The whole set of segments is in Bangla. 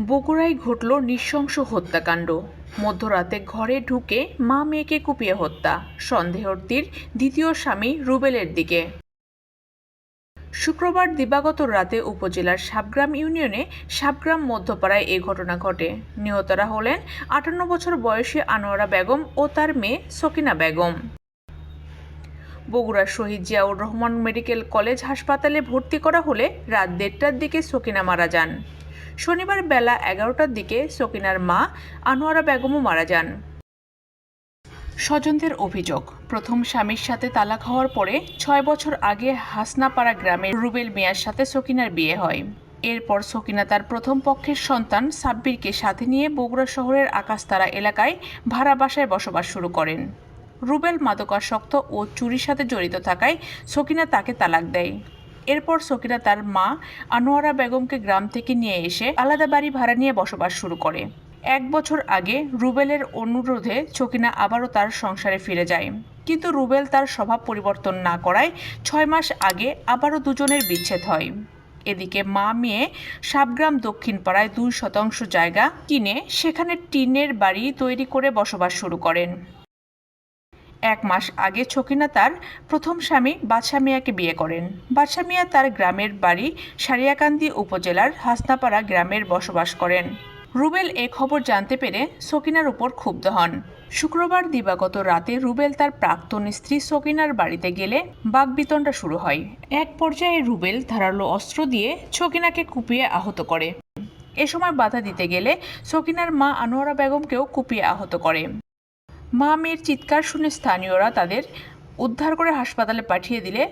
বগুড়ায় ঘটল নৃশংস হত্যাকাণ্ড। মধ্যরাতে ঘরে ঢুকে মা মেয়েকে কুপিয়ে হত্যা, সন্দেহর তীর দ্বিতীয় স্বামী রুবেলের দিকে। শুক্রবার দিবাগত রাতে উপজেলার সাবগ্রাম ইউনিয়নে সাবগ্রাম মধ্যপাড়ায় এ ঘটনা ঘটে। নিহতরা হলেন আটান্ন বছর বয়সী আনোয়ারা বেগম ও তার মেয়ে সকিনা বেগম। বগুড়ার শহীদ জিয়াউর রহমান মেডিকেল কলেজ হাসপাতালে ভর্তি করা হলে রাত দেড়টার দিকে সকিনা মারা যান। শনিবার বেলা এগারোটার দিকে সকিনার মা, আনোয়ারা বেগমও মারা যান। স্বজনদের অভিযোগ, প্রথম স্বামীর সাথে তালাক হওয়ার পরে ছয় বছর আগে হাসনাপাড়া গ্রামের রুবেল মিয়ার সাথে সকিনার বিয়ে হয়। এরপর সকিনা তার প্রথম পক্ষের সন্তান সাব্বিরকে সাথে নিয়ে বগুড়া শহরের আকাশতারা এলাকায় ভাড়া বাসায় বসবাস শুরু করেন। রুবেল মাদকাসক্ত ও চুরির সাথে জড়িত থাকায় সকিনা তাকে তালাক দেয়। এরপর সকিরা তার মা আনোয়ারা বেগমকে গ্রাম থেকে নিয়ে এসে আলাদা বাড়ি ভাড়া নিয়ে বসবাস শুরু করে। এক বছর আগে রুবেলের অনুরোধে সকিনা আবারও তার সংসারে ফিরে যায়। কিন্তু রুবেল তার স্বভাব পরিবর্তন না করায় ছয় মাস আগে আবারও দুজনের বিচ্ছেদ হয়। এদিকে মা মেয়ে সাবগ্রাম দক্ষিণ পাড়ায় দুই শতাংশ জায়গা কিনে সেখানে টিনের বাড়ি তৈরি করে বসবাস শুরু করেন। এক মাস আগে ছকিনা তার প্রথম স্বামী বাদশা মিয়াকে বিয়ে করেন। বাদশা মিয়া তার গ্রামের বাড়ি সারিয়াকান্দি উপজেলার হাসনাপাড়া গ্রামের বসবাস করেন। রুবেল এ খবর জানতে পেরে সকিনার উপর ক্ষুব্ধ হন। শুক্রবার দিবাগত রাতে রুবেল তার প্রাক্তন স্ত্রী সকিনার বাড়িতে গেলে বাগবিতণ্ডা শুরু হয়। এক পর্যায়ে রুবেল ধারালো অস্ত্র দিয়ে ছকিনাকে কুপিয়ে আহত করে। এ সময় বাধা দিতে গেলে সকিনার মা আনোয়ারা বেগমকেও কুপিয়ে আহত করে। মা মেয়ের চিৎকার শুনে স্থানীয়রা তাদের উদ্ধার করে হাসপাতালে পাঠিয়ে দিলে।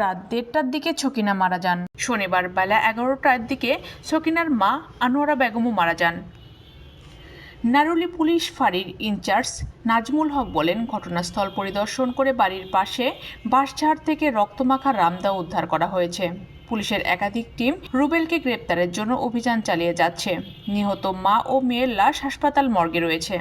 রাত দেড়টার দিকে ছকিনা মারা যান। শনিবার বেলা এগারোটার দিকে ছকিনার মা আনোয়ারা বেগমও মারা যান। নারুলি পুলিশ ফাঁড়ির ইনচার্জ নাজমুল হক বলেন, ঘটনাস্থল পরিদর্শন করে বাড়ির পাশে বাঁশঝাড় থেকে রক্তমাখা রামদা উদ্ধার করা হয়েছে। পুলিশের একাধিক টিম রুবেলকে গ্রেপ্তারের জন্য অভিযান চালিয়ে যাচ্ছে। নিহত মা ও মেয়ের লাশ হাসপাতাল মর্গে রয়েছে।